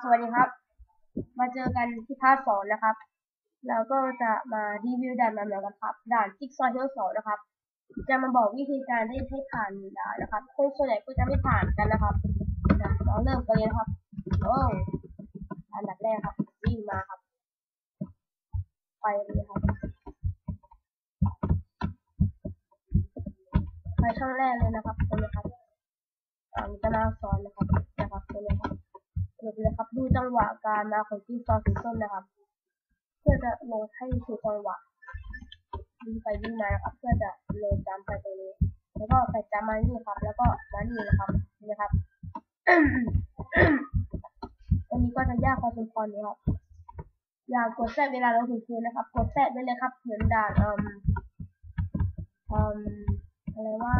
สวัสดีครับ มาเจอกันที่พาร์ทสองนะครับแล้วก็จะมารีวิวด่านใหม่ๆกันครับ ด่านจิ๊กซอว์เทลสองนะครับ จะมาบอกวิธีการได้ให้ผ่านด่านนะครับ คนส่วนใหญ่ก็จะไม่ผ่านกันนะครับเราเริ่มกันเลยนครับ โอ้อันดับแรกครับวิ่งมาครับ ไปเลยครับ ไปช่องแรกเลยนะครับตรงนี้ครับอ่าจะมาสอนนะครับ จังหวะการมาของที่ซอสีส้มนะครับ เพื่อจะลงให้ถูกจังหวะวิ่งไปวิ่งมานะครับ เพื่อจะเลยจำไปตรงนี้ แล้วก็ไปจำมานี่ครับ แล้วก็มานี่นะครับนี่นะครับตรงนี้ก็จะยากพอสมควรนะครับ อย่ากดแทรกเวลาเราถึงคืนนะครับ กดแทรกได้เลยครับเหมือนด่านอืมอืมอะไรว่า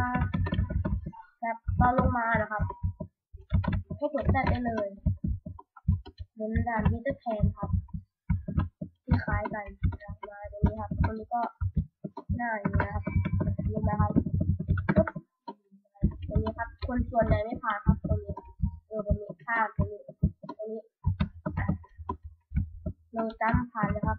ครับตอนลงมานะครับให้กดแทรกได้เลย เป็นด่านมิเตอร์แพนครับ ที่คล้ายกันนะมาตรงนี้ครับตรงนี้ก็หน้าอย่างนี้นะครับลงมาครับตรงนี้ครับ คนส่วนใหญ่ไม่ผ่านครับตรงนี้เออตรงนี้ข้ามตรงนี้ตรงนี้เราจ้ำผ่านเลยครับ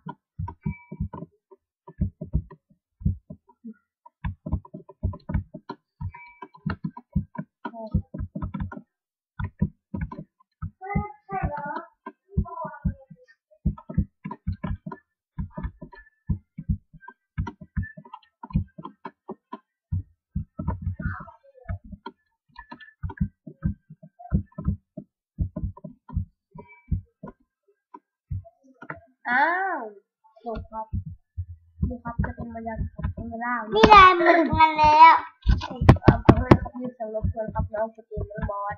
อ้าวจบครับดูครับจะเป็นบรรยากาศข้างล่างนี่ได้หมึกมาแล้วเอ่อขอโทษนะครับมีเสียงรบกวนครับน้องสตรีมน้องบอส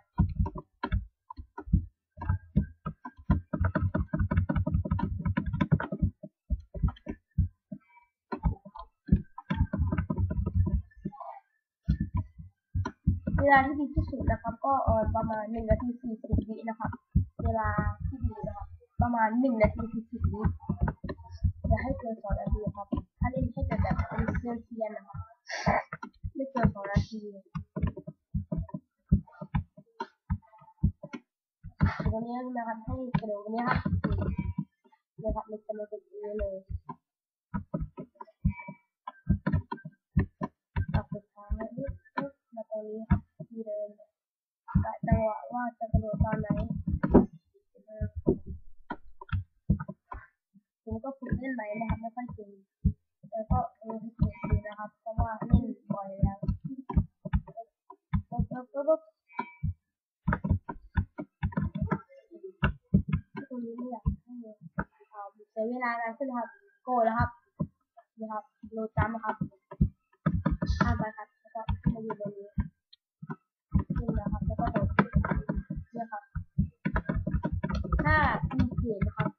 เวลาที่ดีที่สุดนะครับ ก็เออประมาณหนึ่งนาทีสี่สิบวินะครับ เวลาที่ดีนะครับ ประมาณหนึ่งนาทีสี่สิบวิอย่าให้เกินสองนาทีครับ ถ้าเล่นให้เกิดแบบเป็นเซียนเซียนนะครับไม่เกินสองนาทีตรงนี้นะครับให้กระโดดตรงนี้ครับนะครับมันจะมาเป็นอย่เลยตัดสุดท้ายปึ๊บปึ๊บมาตรงนี้ครับที่เดิมกะจังหวะว่าจะกระโดดตอนไหนเออผมก็ฝึก เล่นไหมนะครับไม่ค่อยเก่งแต่ก็เออเก่งดีนะครับเพราะว่าเล่นบ่อยแล้วปุ๊บปุ๊บปุ๊บตรงนี้ไม่อยากให้เอาเสียเวลานานขึ้นครับ โกรธแล้วครับนี่ครับโลจัมครับข้ามไปครับแล้วก็มาอยู่บนนี้ขึ้นนะครับแล้วก็โดดเนี่ยครับถ้ามีเกรดนะครับ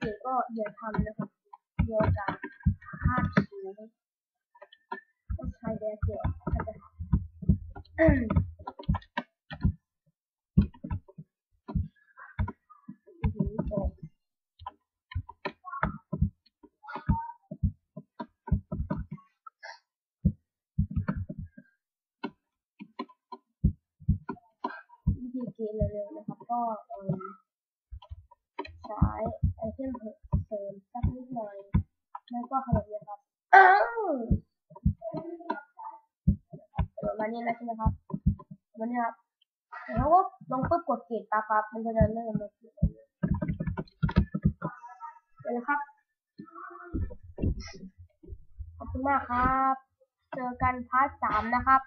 เกรดก็อย่าทำนะครับมีโอกาสพลาดสูงต้องใช้แดร์เกรดถ้าจะครับวิธีเกมเร็วๆนะครับ ก็ใช้ ไอเทมเสริมสักนิดหน่อยแล้วก็ขยับเลยครับอ้าวประมาณนี้แล้วใช่ไหมครับประมาณนี้ครับแล้วก็ลงปุ๊บกดเกตปั๊บปั๊บมันก็จะเริ่มมาเขียนเลยนะครับ ขอบคุณมากครับ เจอกันพาร์ทสามนะครับ